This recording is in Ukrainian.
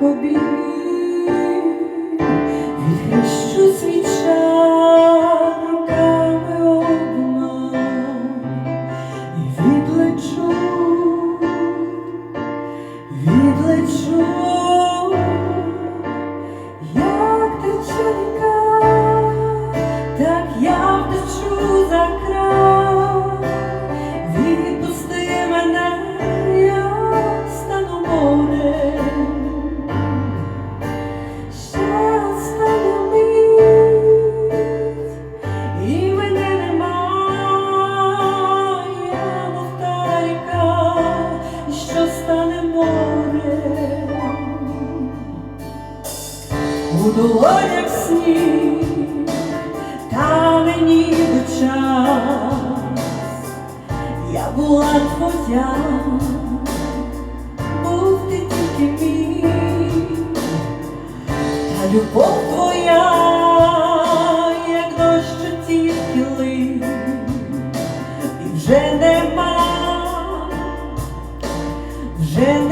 побігли. море, у долонях сніг, та мені до час, я була твоя, був ти тільки мій, та любов. Że